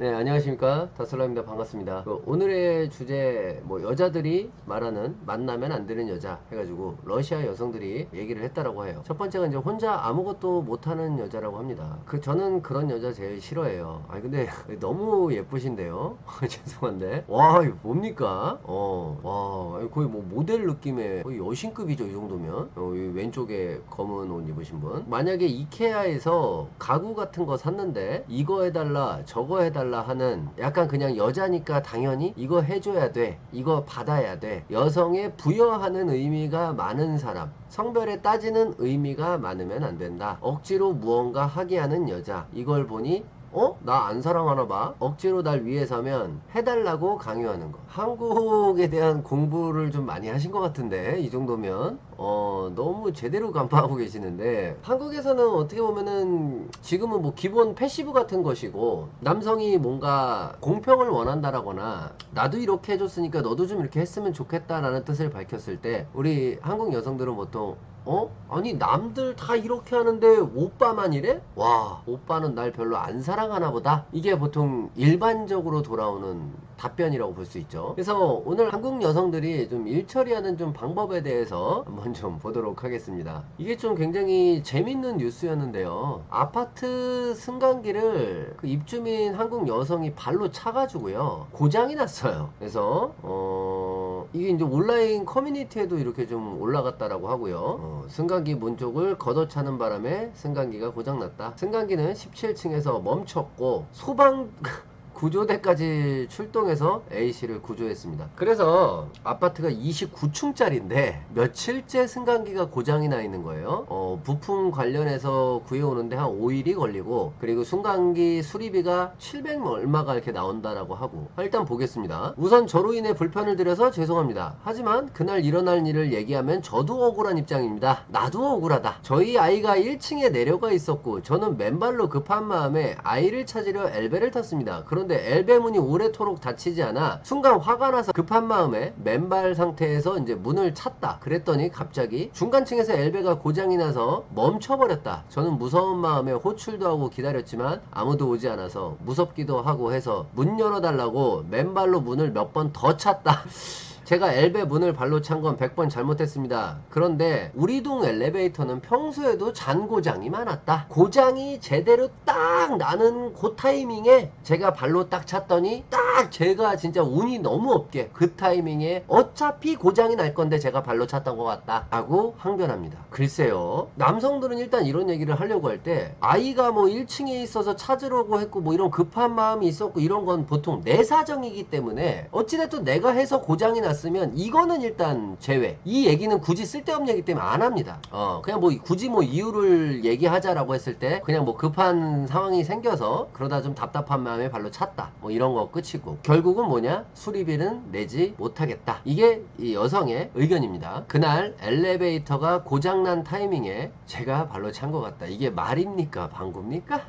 네, 안녕하십니까. 다슬라입니다. 반갑습니다. 그 오늘의 주제, 뭐, 여자들이 말하는 만나면 안 되는 여자 해가지고, 러시아 여성들이 얘기를 했다라고 해요. 첫 번째가 이제 혼자 아무것도 못하는 여자라고 합니다. 그, 저는 그런 여자 제일 싫어해요. 아니, 근데 너무 예쁘신데요? 죄송한데. 와, 이거 뭡니까? 어, 와, 거의 뭐 모델 느낌의 거의 여신급이죠, 이 정도면. 어, 이 왼쪽에 검은 옷 입으신 분. 만약에 이케아에서 가구 같은 거 샀는데, 이거 해달라, 저거 해달라 하는 약간 그냥 여자니까 당연히 이거 해줘야 돼. 이거 받아야 돼. 여성에 부여하는 의미가 많은 사람. 성별에 따지는 의미가 많으면 안 된다. 억지로 무언가 하게 하는 여자. 이걸 보니 어? 나 안 사랑하나 봐? 억지로 날 위해 서면 해달라고 강요하는 거. 한국에 대한 공부를 좀 많이 하신 것 같은데, 이 정도면. 어, 너무 제대로 간파하고 계시는데, 한국에서는 어떻게 보면은 지금은 뭐 기본 패시브 같은 것이고, 남성이 뭔가 공평을 원한다라거나, 나도 이렇게 해줬으니까 너도 좀 이렇게 했으면 좋겠다라는 뜻을 밝혔을 때, 우리 한국 여성들은 보통 어? 아니 남들 다 이렇게 하는데 오빠만 이래? 와 오빠는 날 별로 안 사랑하나 보다. 이게 보통 일반적으로 돌아오는 답변이라고 볼 수 있죠. 그래서 오늘 한국 여성들이 좀 일처리하는 좀 방법에 대해서 한번 좀 보도록 하겠습니다. 이게 좀 굉장히 재밌는 뉴스였는데요. 아파트 승강기를 그 입주민 한국 여성이 발로 차가지고요. 고장이 났어요. 그래서 어 이게 이제 온라인 커뮤니티에도 이렇게 좀 올라갔다라고 하고요 어, 승강기 문 쪽을 걷어차는 바람에 승강기가 고장났다. 승강기는 17층에서 멈췄고 소방 구조대까지 출동해서 A씨를 구조했습니다. 그래서 아파트가 29층짜리인데 며칠째 승강기가 고장이 나 있는 거예요. 어, 부품 관련해서 구해오는데 한 5일이 걸리고 그리고 승강기 수리비가 700 얼마가 이렇게 나온다라고 하고 아, 일단 보겠습니다. 우선 저로 인해 불편을 드려서 죄송합니다. 하지만 그날 일어날 일을 얘기하면 저도 억울한 입장입니다. 나도 억울하다. 저희 아이가 1층에 내려가 있었고 저는 맨발로 급한 마음에 아이를 찾으려 엘베를 탔습니다. 그런데 엘베 문이 오래도록 닫히지 않아 순간 화가 나서 급한 마음에 맨발 상태에서 이제 문을 찼다. 그랬더니 갑자기 중간층에서 엘베가 고장이 나서 멈춰버렸다. 저는 무서운 마음에 호출도 하고 기다렸지만 아무도 오지 않아서 무섭기도 하고 해서 문 열어달라고 맨발로 문을 몇 번 더 찼다. 제가 엘베 문을 발로 찬 건 100번 잘못했습니다. 그런데 우리 동 엘리베이터는 평소에도 잔고장이 많았다. 고장이 제대로 딱 나는 그 타이밍에 제가 발로 딱 찼더니 딱 제가 진짜 운이 너무 없게 그 타이밍에 어차피 고장이 날 건데 제가 발로 찼던 것 같다. 라고 항변합니다. 글쎄요. 남성들은 일단 이런 얘기를 하려고 할 때 아이가 뭐 1층에 있어서 찾으려고 했고 뭐 이런 급한 마음이 있었고 이런 건 보통 내 사정이기 때문에 어찌됐든 내가 해서 고장이 났났 으면 이거는 일단 제외. 이 얘기는 굳이 쓸데없는 얘기 때문에 안 합니다. 어, 그냥 뭐 굳이 뭐 이유를 얘기하자라고 했을 때 그냥 뭐 급한 상황이 생겨서 그러다 좀 답답한 마음에 발로 찼다. 뭐 이런 거 끝이고. 결국은 뭐냐? 수리비는 내지 못하겠다. 이게 이 여성의 의견입니다. 그날 엘리베이터가 고장난 타이밍에 제가 발로 찬 것 같다. 이게 말입니까? 방구입니까?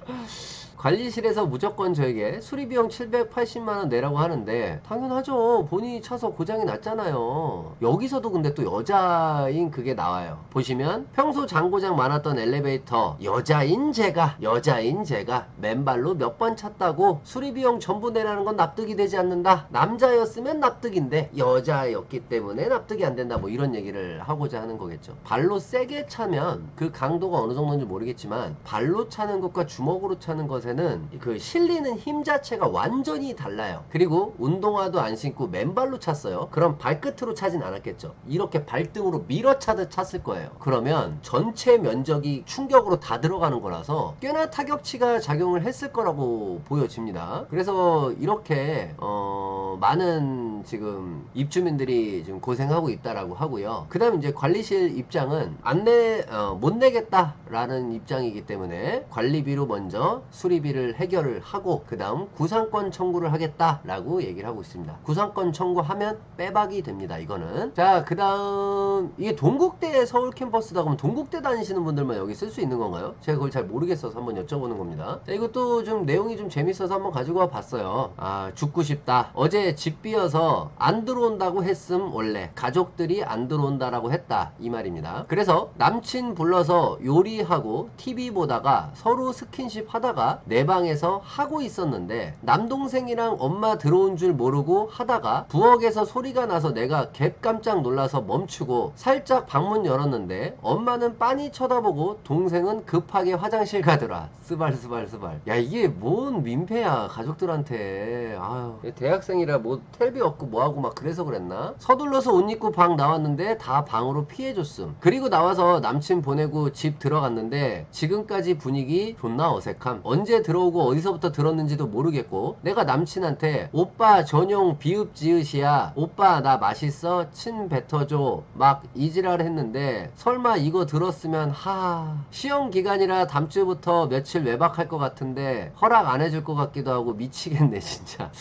관리실에서 무조건 저에게 수리비용 780만원 내라고 하는데 당연하죠. 본인이 차서 고장이 났잖아요. 여기서도 근데 또 여자인 그게 나와요. 보시면 평소 장고장 많았던 엘리베이터 여자인 제가 여자인 제가 맨발로 몇 번 찼다고 수리비용 전부 내라는 건 납득이 되지 않는다. 남자였으면 납득인데 여자였기 때문에 납득이 안 된다. 뭐 이런 얘기를 하고자 하는 거겠죠. 발로 세게 차면 그 강도가 어느 정도인지 모르겠지만 발로 차는 것과 주먹으로 차는 것에 때는 그 실리는 힘 자체가 완전히 달라요. 그리고 운동화도 안 신고 맨발로 찼어요. 그럼 발끝으로 차진 않았겠죠. 이렇게 발등으로 밀어차듯 찼을 거예요. 그러면 전체 면적이 충격으로 다 들어가는 거라서 꽤나 타격치가 작용을 했을 거라고 보여집니다. 그래서 이렇게 어 많은 지금 입주민들이 지금 고생하고 있다라고 하고요. 그다음 이제 관리실 입장은 안내 어, 못 내겠다라는 입장이기 때문에 관리비로 먼저 수리 수리비를 해결을 하고 그 다음 구상권 청구를 하겠다라고 얘기를 하고 있습니다. 구상권 청구하면 빼박이 됩니다. 이거는 자그 다음 이게 동국대 서울 캠퍼스다 그러면 동국대 다니시는 분들만 여기 쓸 수 있는 건가요? 제가 그걸 잘 모르겠어서 한번 여쭤보는 겁니다. 자 이것도 좀 내용이 좀 재밌어서 한번 가지고 와 봤어요. 아 죽고 싶다. 어제 집 비어서 안 들어온다고 했음 원래 가족들이 안 들어온다라고 했다 이 말입니다. 그래서 남친 불러서 요리하고 TV 보다가 서로 스킨십 하다가 내 방에서 하고 있었는데 남동생이랑 엄마 들어온 줄 모르고 하다가 부엌에서 소리가 나서 내가 갭 깜짝 놀라서 멈추고 살짝 방문 열었는데 엄마는 빤히 쳐다보고 동생은 급하게 화장실 가더라. 스발 스발 스발. 야 이게 뭔 민폐야 가족들한테. 아유 대학생이라 뭐 텔비 없고 뭐하고 막 그래서 그랬나? 서둘러서 옷 입고 방 나왔는데 다 방으로 피해줬음. 그리고 나와서 남친 보내고 집 들어갔는데 지금까지 분위기 존나 어색함. 언제 들어오고 어디서부터 들었는지도 모르겠고 내가 남친한테 오빠 전용 비읍 지읒이야. 오빠 나 맛있어? 친 뱉어줘. 막 이지랄 했는데 설마 이거 들었으면 하 시험 기간이라 다음 주부터 며칠 외박할 것 같은데 허락 안 해줄 것 같기도 하고 미치겠네 진짜.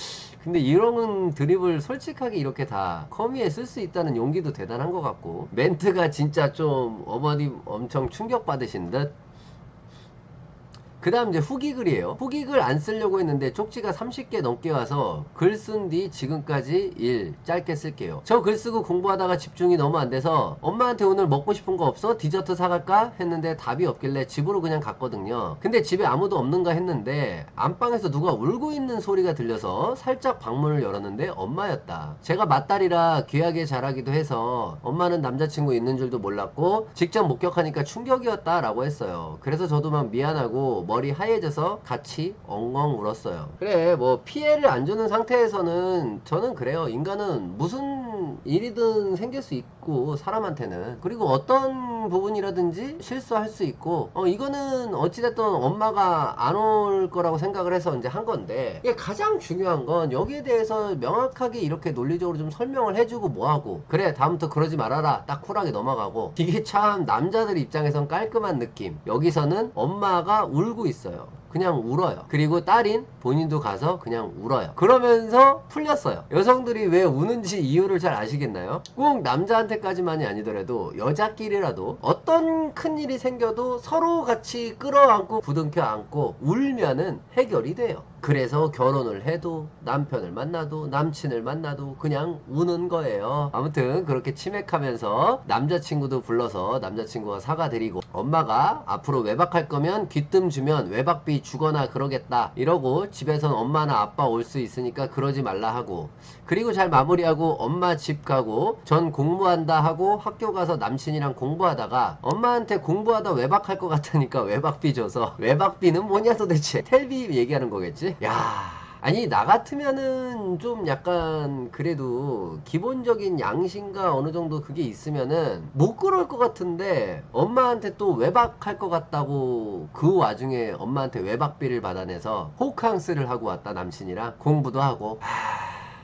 근데 이런 드립을 솔직하게 이렇게 다 커미에 쓸 수 있다는 용기도 대단한 것 같고 멘트가 진짜 좀 어머님 엄청 충격받으신 듯 그 다음 이제 후기 글이에요. 후기 글 안 쓰려고 했는데 쪽지가 30개 넘게 와서 글 쓴 뒤 지금까지 일 짧게 쓸게요. 저 글 쓰고 공부하다가 집중이 너무 안 돼서 엄마한테 오늘 먹고 싶은 거 없어? 디저트 사갈까? 했는데 답이 없길래 집으로 그냥 갔거든요. 근데 집에 아무도 없는가 했는데 안방에서 누가 울고 있는 소리가 들려서 살짝 방문을 열었는데 엄마였다. 제가 맏딸이라 귀하게 자라기도 해서 엄마는 남자친구 있는 줄도 몰랐고 직접 목격하니까 충격이었다 라고 했어요. 그래서 저도 막 미안하고 머리 하얘져서 같이 엉엉 울었어요. 그래 뭐 피해를 안 주는 상태에서는 저는 그래요. 인간은 무슨 일이든 생길 수 있고 사람한테는 그리고 어떤 부분이라든지 실수할 수 있고 어 이거는 어찌됐든 엄마가 안 올 거라고 생각을 해서 이제 한 건데 이게 가장 중요한 건 여기에 대해서 명확하게 이렇게 논리적으로 좀 설명을 해주고 뭐하고 그래 다음부터 그러지 말아라 딱 쿨하게 넘어가고 이게 참 남자들 입장에선 깔끔한 느낌. 여기서는 엄마가 울고 있어요 그냥 울어요. 그리고 딸인 본인도 가서 그냥 울어요. 그러면서 풀렸어요. 여성들이 왜 우는지 이유를 잘 아시겠나요? 꼭 남자한테까지만이 아니더라도 여자끼리라도 어떤 큰 일이 생겨도 서로 같이 끌어안고 부둥켜 안고 울면은 해결이 돼요. 그래서 결혼을 해도 남편을 만나도 남친을 만나도 그냥 우는 거예요. 아무튼 그렇게 치맥하면서 남자친구도 불러서 남자친구가 사과드리고 엄마가 앞으로 외박할 거면 귀뜸 주면 외박비 주거나 그러겠다 이러고 집에선 엄마나 아빠 올 수 있으니까 그러지 말라 하고 그리고 잘 마무리하고 엄마 집 가고 전 공부한다 하고 학교 가서 남친이랑 공부하다가 엄마한테 공부하다 외박할 것 같으니까 외박비 줘서 외박비는 뭐냐 도대체 텔비 얘기하는 거겠지? 야 아니 나 같으면은 좀 약간 그래도 기본적인 양심과 어느 정도 그게 있으면은 못 그럴 것 같은데 엄마한테 또 외박할 것 같다고 그 와중에 엄마한테 외박비를 받아내서 호캉스를 하고 왔다 남친이랑. 공부도 하고. 하...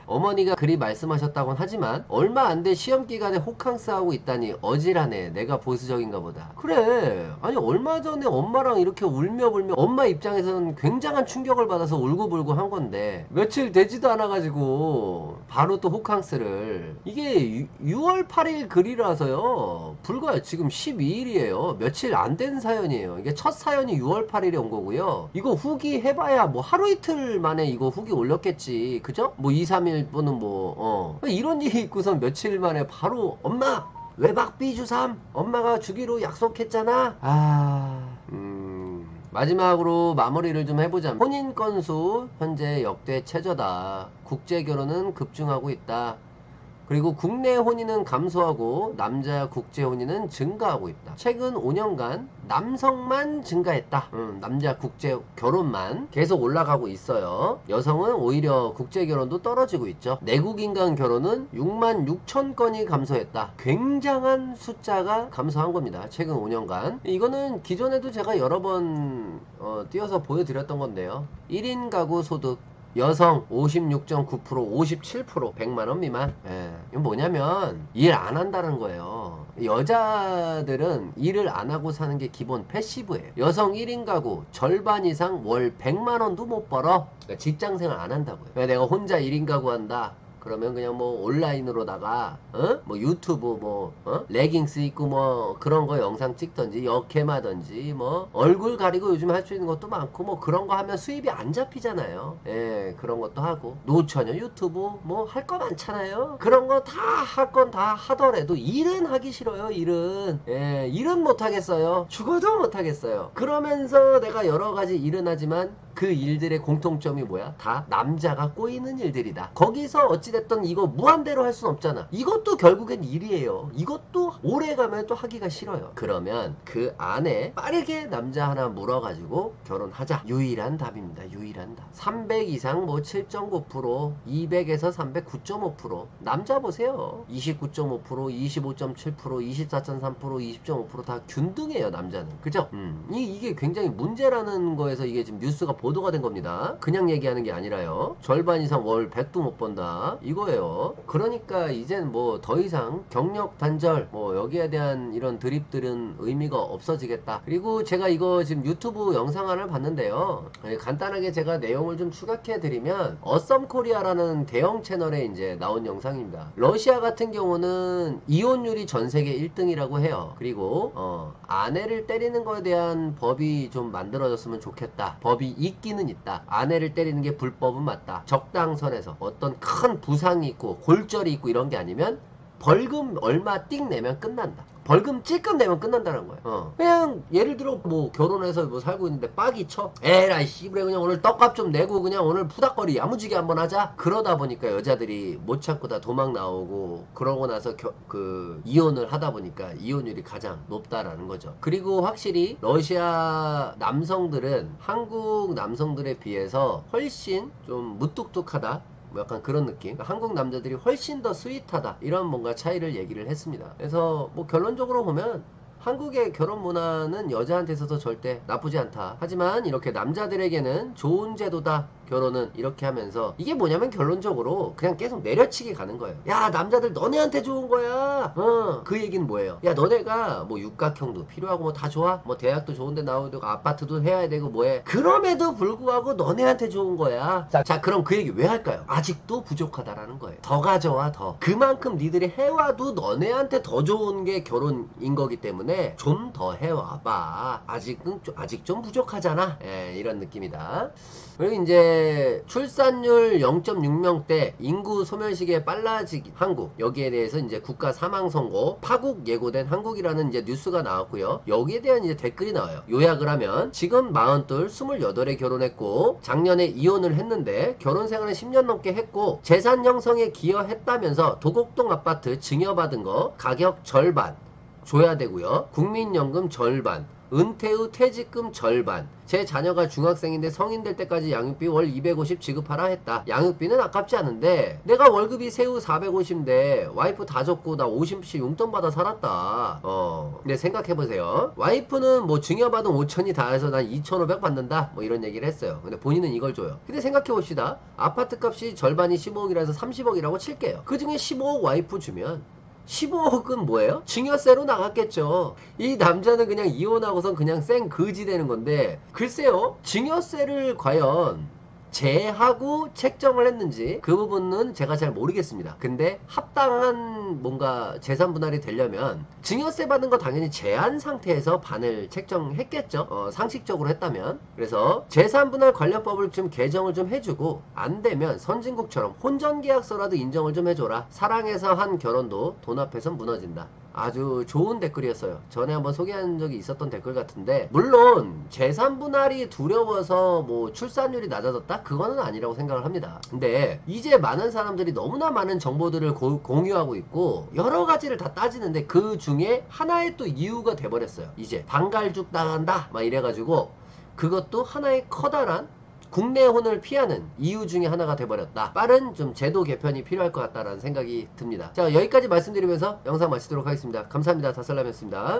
어머니가 그리 말씀하셨다곤 하지만 얼마 안돼 시험 기간에 호캉스 하고 있다니 어질하네. 내가 보수적인가 보다. 그래. 아니 얼마 전에 엄마랑 이렇게 울며 불며 엄마 입장에서는 굉장한 충격을 받아서 울고불고 한 건데 며칠 되지도 않아 가지고 바로 또 호캉스를 이게 6월 8일 글이라서요. 불과 지금 12일이에요. 며칠 안 된 사연이에요. 이게 첫 사연이 6월 8일에 온 거고요. 이거 후기 해봐야 뭐 하루 이틀 만에 이거 후기 올렸겠지. 그죠? 뭐 2, 3일 또는 뭐, 어. 이런 일이 있고선 며칠 만에 바로 엄마! 외박 비 주삼! 엄마가 주기로 약속했잖아? 아, 음. 마지막으로 마무리를 좀 해보자면 혼인 건수 현재 역대 최저다. 국제 결혼은 급증하고 있다. 그리고 국내 혼인은 감소하고 남자 국제 혼인은 증가하고 있다. 최근 5년간 남성만 증가했다. 음, 남자 국제 결혼만 계속 올라가고 있어요. 여성은 오히려 국제 결혼도 떨어지고 있죠. 내국인 간 결혼은 6만 6천 건이 감소했다. 굉장한 숫자가 감소한 겁니다. 최근 5년간. 이거는 기존에도 제가 여러 번 어, 띄어서 보여드렸던 건데요. 1인 가구 소득 여성 56.9% 57% 100만원 미만. 예. 이건 뭐냐면 일 안 한다는 거예요. 여자들은 일을 안 하고 사는 게 기본 패시브예요. 여성 1인 가구 절반 이상 월 100만원도 못 벌어. 그러니까 직장생활 안 한다고요. 그러니까 내가 혼자 1인 가구 한다 그러면 그냥 뭐 온라인으로다가 어? 뭐 유튜브 뭐 어? 레깅스 입고 뭐 그런 거 영상 찍던지 역캠하던지 뭐 얼굴 가리고 요즘 할 수 있는 것도 많고 뭐 그런 거 하면 수입이 안 잡히잖아요. 예, 그런 것도 하고 노처녀 유튜브 뭐 할 거 많잖아요. 그런 거 다 할 건 다 하더라도 일은 하기 싫어요. 일은 예, 일은 못 하겠어요. 죽어도 못 하겠어요. 그러면서 내가 여러 가지 일은 하지만 그 일들의 공통점이 뭐야? 다 남자가 꼬이는 일들이다. 거기서 어찌됐든 이거 무한대로 할 순 없잖아. 이것도 결국엔 일이에요. 이것도 오래 가면 또 하기가 싫어요. 그러면 그 안에 빠르게 남자 하나 물어가지고 결혼하자. 유일한 답입니다. 유일한 답. 300 이상 뭐 7.9%, 200에서 300 9.5%. 남자 보세요. 29.5%, 25.7%, 24.3%, 20.5%다 균등해요. 남자는. 그죠? 음. 이, 이게 굉장히 문제라는 거에서 이게 지금 뉴스가 보 도가 된 겁니다. 그냥 얘기하는 게 아니라요. 절반 이상 월 100도 못 번다. 이거예요. 그러니까 이젠 뭐 더 이상 경력 단절 뭐 여기에 대한 이런 드립들은 의미가 없어지겠다. 그리고 제가 이거 지금 유튜브 영상 하나를 봤는데요. 예, 간단하게 제가 내용을 좀 추각해 드리면 어썸 코리아라는 대형 채널에 이제 나온 영상입니다. 러시아 같은 경우는 이혼율이 전 세계 1등이라고 해요. 그리고 어, 아내를 때리는 거에 대한 법이 좀 만들어졌으면 좋겠다. 법이 있기는 있다. 아내를 때리는 게 불법은 맞다. 적당선에서 어떤 큰 부상이 있고 골절이 있고 이런 게 아니면 벌금 얼마 띵 내면 끝난다. 벌금 찔끔 내면 끝난다는 거예요. 어. 그냥 예를 들어 뭐 결혼해서 뭐 살고 있는데 빡이 쳐. 에라이 씨부레 그냥 오늘 떡값 좀 내고 그냥 오늘 푸닥거리 야무지게 한번 하자. 그러다 보니까 여자들이 못 참고 다 도망 나오고 그러고 나서 겨- 그 이혼을 하다 보니까 이혼율이 가장 높다라는 거죠. 그리고 확실히 러시아 남성들은 한국 남성들에 비해서 훨씬 좀 무뚝뚝하다. 뭐 약간 그런 느낌. 그러니까 한국 남자들이 훨씬 더 스윗하다. 이런 뭔가 차이를 얘기를 했습니다. 그래서 뭐 결론적으로 보면 한국의 결혼 문화는 여자한테 있어서 절대 나쁘지 않다. 하지만 이렇게 남자들에게는 좋은 제도다. 결혼은 이렇게 하면서 이게 뭐냐면 결론적으로 그냥 계속 내려치게 가는 거예요. 야 남자들 너네한테 좋은 거야. 어. 그 얘기는 뭐예요? 야 너네가 뭐 육각형도 필요하고 뭐 다 좋아. 뭐 대학도 좋은데 나오고 아파트도 해야 되고 뭐해. 그럼에도 불구하고 너네한테 좋은 거야. 자, 자 그럼 그 얘기 왜 할까요? 아직도 부족하다라는 거예요. 더 가져와 더. 그만큼 니들이 해와도 너네한테 더 좋은 게 결혼인 거기 때문에 좀 더 해와봐. 아직은 좀- 아직 좀 부족하잖아. 예, 이런 느낌이다. 그리고 이제 출산율 0.6명대 인구 소멸시기에 빨라지기 한국 여기에 대해서 이제 국가 사망 선고 파국 예고된 한국이라는 이제 뉴스가 나왔고요. 여기에 대한 이제 댓글이 나와요. 요약을 하면 지금 42, 28에 결혼했고 작년에 이혼을 했는데 결혼 생활을 10년 넘게 했고 재산 형성에 기여했다면서 도곡동 아파트 증여받은 거 가격 절반 줘야 되고요. 국민연금 절반, 은퇴 후 퇴직금 절반. 제 자녀가 중학생인데 성인 될 때까지 양육비 월 250 지급하라 했다. 양육비는 아깝지 않은데 내가 월급이 세후 450인데 와이프 다 줬고 나 50씩 용돈 받아 살았다. 어. 근데 생각해 보세요. 와이프는 뭐 증여받은 5천이 다 해서 난 2,500 받는다. 뭐 이런 얘기를 했어요. 근데 본인은 이걸 줘요. 근데 생각해 봅시다. 아파트 값이 절반이 15억이라서 30억이라고 칠게요. 그 중에 15억 와이프 주면 15억은 뭐예요? 증여세로 나갔겠죠. 이 남자는 그냥 이혼하고선 그냥 생 거지 되는 건데, 글쎄요, 증여세를 과연 제하고 책정을 했는지 그 부분은 제가 잘 모르겠습니다. 근데 합당한 뭔가 재산 분할이 되려면 증여세 받은 거 당연히 제한 상태에서 반을 책정했겠죠. 어, 상식적으로 했다면. 그래서 재산 분할 관련법을 좀 개정을 좀 해주고 안 되면 선진국처럼 혼전 계약서라도 인정을 좀 해줘라. 사랑해서 한 결혼도 돈 앞에서 무너진다. 아주 좋은 댓글이었어요. 전에 한번 소개한 적이 있었던 댓글 같은데 물론 재산 분할이 두려워서 뭐 출산율이 낮아졌다 그거는 아니라고 생각을 합니다. 근데 이제 많은 사람들이 너무나 많은 정보들을 고- 공유하고 있고 여러 가지를 다 따지는데 그 중에 하나의 또 이유가 돼버렸어요. 이제 방갈죽 당한다 막 이래가지고 그것도 하나의 커다란 국내혼을 피하는 이유 중에 하나가 돼버렸다. 빠른 좀 제도 개편이 필요할 것 같다라는 생각이 듭니다. 자 여기까지 말씀드리면서 영상 마치도록 하겠습니다. 감사합니다. 다슬람이었습니다.